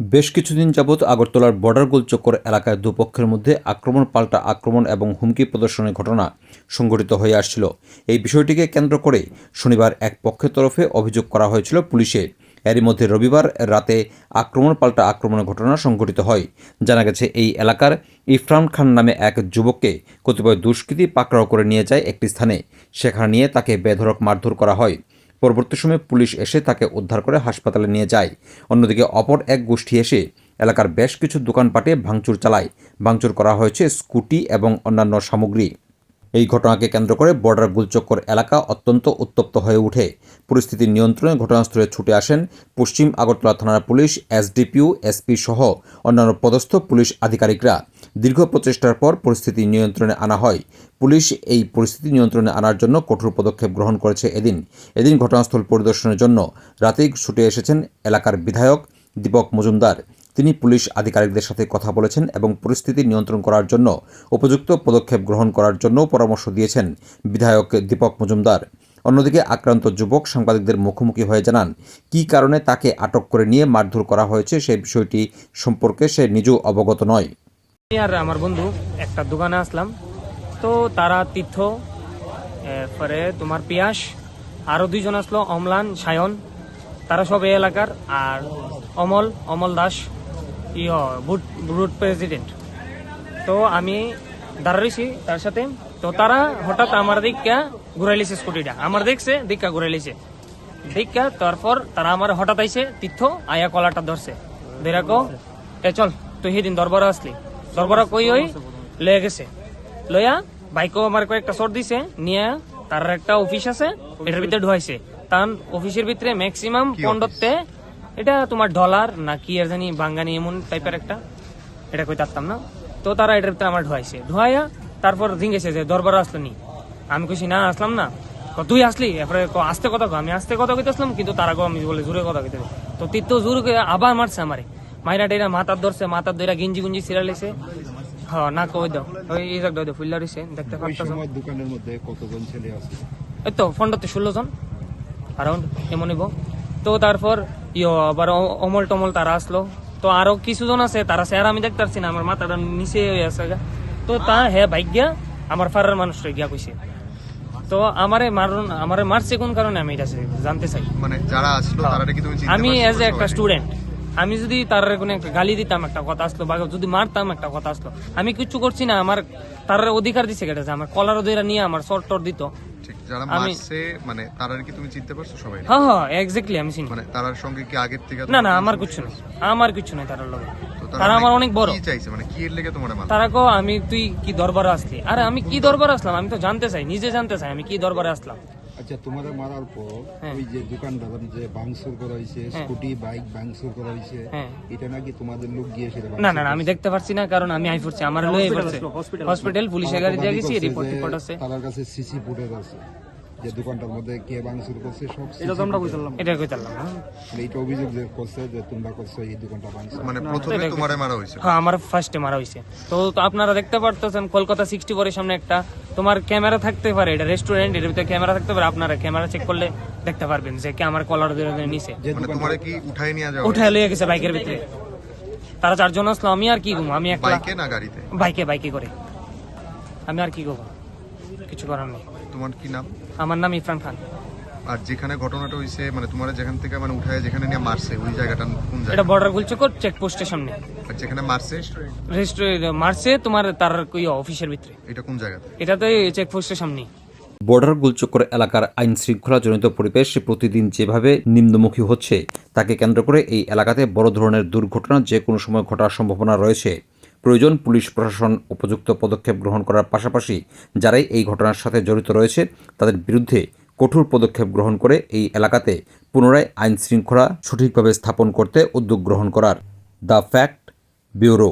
বেশ কিছুদিন যাবৎ আগরতলার বর্ডার গোলচক্কর এলাকায় দুপক্ষের মধ্যে আক্রমণ পাল্টা আক্রমণ এবং হুমকি প্রদর্শনের ঘটনা সংঘটিত হয়ে আসছিল। এই বিষয়টিকে কেন্দ্র করে শনিবার এক পক্ষের তরফে অভিযোগ করা হয়েছিল পুলিশে। এরই মধ্যে রবিবার রাতে আক্রমণ পাল্টা আক্রমণের ঘটনা সংঘটিত হয়। জানা গেছে, এই এলাকার ইফরান খান নামে এক যুবককে কতিপয় দুষ্কৃতী পাকড়াও করে নিয়ে যায় একটি স্থানে। সেখানে নিয়ে তাকে বেধড়ক মারধর করা হয়। পরবর্তী সময়ে পুলিশ এসে তাকে উদ্ধার করে হাসপাতালে নিয়ে যায়। অন্যদিকে অপর এক গোষ্ঠী এসে এলাকার বেশ কিছু দোকানপাটে ভাঙচুর চালায়। ভাঙচুর করা হয়েছে স্কুটি এবং অন্যান্য সামগ্রী। এই ঘটনাকে কেন্দ্র করে বর্ডার গুলচক্কর এলাকা অত্যন্ত উত্তপ্ত হয়ে ওঠে। পরিস্থিতি নিয়ন্ত্রণে ঘটনাস্থলে ছুটে আসেন পশ্চিম আগরতলা থানার পুলিশ, এসডিপিও, এসপি সহ অন্যান্য পদস্থ পুলিশ আধিকারিকরা। দীর্ঘ প্রচেষ্টার পর পরিস্থিতি নিয়ন্ত্রণে আনা হয়। পুলিশ এই পরিস্থিতি নিয়ন্ত্রণে আনার জন্য কঠোর পদক্ষেপ গ্রহণ করেছে এদিন। এদিন ঘটনাস্থল পরিদর্শনের জন্য রাতেই ছুটে এসেছেন এলাকার বিধায়ক দীপক মজুমদার। তিনি পুলিশ আধিকারিকদের সাথে কথা বলেছেন এবং পরিস্থিতি নিয়ন্ত্রণ করার জন্য উপযুক্ত পদক্ষেপ গ্রহণ করার জন্য পরামর্শ দিয়েছেন বিধায়ক দীপক মজুমদার। অন্যদিকে আক্রান্ত যুবক সাংবাদিকদের মুখোমুখি হয়ে জানান, কী কারণে তাকে আটক করে নিয়ে মারধর করা হয়েছে সেই বিষয়টি সম্পর্কে সে নিজেও অবগত নয়। আর আমার বন্ধু একটা দোকানে আসলাম। তো তারা তীর্থ, এরপরে তোমার পিয়াস, আরও দুইজন আসলো, অমলান, সায়ন। তারা সব এই এলাকার, আর অমল অমল দাস, ইয় প্রেসিডেন্ট। তো আমি দাঁড়াইছি তার সাথে। তো তারা হঠাৎ আমার দিকটা ঘুরাইলিছে স্কুটিটা। আমার দেখছে দিকটা ঘুরাইলিছে দিকটা তারপর তারা আমার হঠাৎ আইছে, তীর্থ, আয়া কলাটা ধরছে। দেরাকো এ চল, তুই সেদিন দরবারে আসলি। দরবারে কই ওই? লয়ে গেছে। লইয়া বাইকও আমার কয়েকটা শর্ট দিছে নিয়ে তার একটা অফিস আছে এটার ভিতরে ঢুয়াইছে তার অফিসের ভিতরে ম্যাক্সিমাম পনেরোতে এটা তোমার ডলার না কি আর জানি বাঙ্গানি এমন টাইপের একটা এটা কই তারতাম না? তো তারা এটার ভিতরে আমার ঢুয়াইছে ঢুয়াইয়া তারপর জিঙ্গেছে যে দরবার আসলো নি। আমি কইছি না আসলাম না। তুই আসলি? এরপরে ক, আস্তে কথা কো? আমি আস্তে কথা কইতে আসলাম কিন্তু তারা কো আমি বলে জোরে কথা কইতে তো তীর্থ জোর আবার মারছে আমারে। মাইরা টেরা মাথার ধরছে মাথার ধরে গিঞ্জি গুঞ্জি সিরালিছে হ্যাঁ না কই দাও ওই এই জায়গা দাও ফুল্লা রইছে দেখতে ওই দোকানের মধ্যে কতজন ছেলে আছে? এই তো ফন্ডতে ষোলো জন। অ্যারাউন্ড এমন নিব তো তারপর ইয়ো আবার অমল টমল তারা আসলো। তো আরও কিছু জন আছে তারা স্যার আমি দেখতে পারছি না আমার মাথাটা নিচে হয়ে আছে গা। তো তা হে বাইক গিয়া আমার ফারার মানুষ গিয়া কইছে। তো আমারে মারুন আমারে মারছে কোন কারণে আমি এটা জানতে চাই। মানে যারা আসলো তারা কি তুমি আমি এজ এ একটা স্টুডেন্ট আমি যদি তার কোনো একটা গালি দিতাম একটা কথা আসলো বা যদি মারতাম একটা কথা আসলো আমি কিচ্ছু করছি না আমার তার অধিকার দিছে কেটেছে আমার কলার দইরা নিয়ে আমার শর্ট টর দিত। যারা আমি- মারছে মানে কি তুমি চিনতে পারছ সবাই? হ্যাঁ হ্যাঁ এক্স্যাক্টলি আমি চিনি। মানে তারার সঙ্গে কি আগের থেকে না না আমার কিছু আমার কিছু নেই তার লগে। তারা আমার মানে অনেক বড়। কি চাইছে? মানে কি এর লেগে তোমার মারলো? তারা কো আমি তুই কি দরবারে আসলি? আরে আমি কি দরবারে আসলাম? আমি তো জানতে চাই নিজে জানতে চাই আমি কি দরবারে আসলাম। আচ্ছা তোমার মারার পর হ্যাঁ। ওই যে দোকানদার যে ভাঙচুর করা হয়েছে হ্যাঁ। স্কুটি বাইক ভাঙচুর করা হয়েছে হ্যাঁ। এটা নাকি তোমাদের লোক গিয়ে সেটা না না না, আমি দেখতে পারছি না কারণ আমি আই পড়ছি আমার লয়ে পড়ছে হসপিটাল পুলিশের গাড়ি দিয়ে গেছি রিপোর্ট টিপোর্ট আছে তার কাছে সিসি ফুটেজ আছে যে দোকানটার মধ্যে কে ভাঙচুর করছে সব এটা এটা কই চাললাম? না এইটা অভিযোগ যে করছে যে তোমরা করছ এই দোকানটা মানে প্রথমে তোমারে মারা হয়েছে। হ্যাঁ আমার ফার্স্টে মারা হয়েছে। তো তো আপনারা দেখতে পারতেছেন কলকাতা সিক্সটি ফোরের সামনে একটা তোমার ক্যামেরা থাকতে পারে এটা রেস্টুরেন্টের ভিতরে ক্যামেরা থাকতে পারে আপনারা ক্যামেরা চেক করলে দেখতে পারবেন যে কে আমার কলার ধরে ধরে নিছে। মানে তোমারে কি উঠাই নিয়ে যাওয়া উঠে লয়ে গেছে বাইকের ভিতরে। তারা চারজন আসলো আমি আর কি ঘুম? আমি একলা বাইকে না গাড়িতে? বাইকে বাইকে করে। আমি আর কি করব কিছু করার নেই। তোমার কি নাম? আমার নাম ইরফান খান। আর যেখানে ঘটনাটা হয়েছে মানে তোমার যেখান থেকে মানে উঠায় যেখানে নিয়ে মারছে ওই জায়গাটা কোন জায়গা? এটা বর্ডার গুলচকর চেকপোস্টের সামনে। আর যেখানে মারছে? রেস্টুরেন্ট মারছে তোমার তার কই অফিসের ভিতরে। এটা কোন জায়গা এটা তো চেকপোস্টের সামনে বর্ডার গুলচক্কর এলাকার আইন শৃঙ্খলাজনিত পরিবেশ প্রতিদিন যেভাবে নিম্নমুখী হচ্ছে তাকে কেন্দ্র করে এই এলাকাতে বড় ধরনের দুর্ঘটনা যে কোনো সময় ঘটার সম্ভাবনা রয়েছে। প্রয়োজন পুলিশ প্রশাসন উপযুক্ত পদক্ষেপ গ্রহণ করার পাশাপাশি যারাই এই ঘটনার সাথে জড়িত রয়েছে, তাদের বিরুদ্ধে কঠোর পদক্ষেপ গ্রহণ করে এই এলাকাতে পুনরায় আইন শৃঙ্খলা সঠিকভাবে স্থাপন করতে উদ্যোগ গ্রহণ করার। The fact bureau.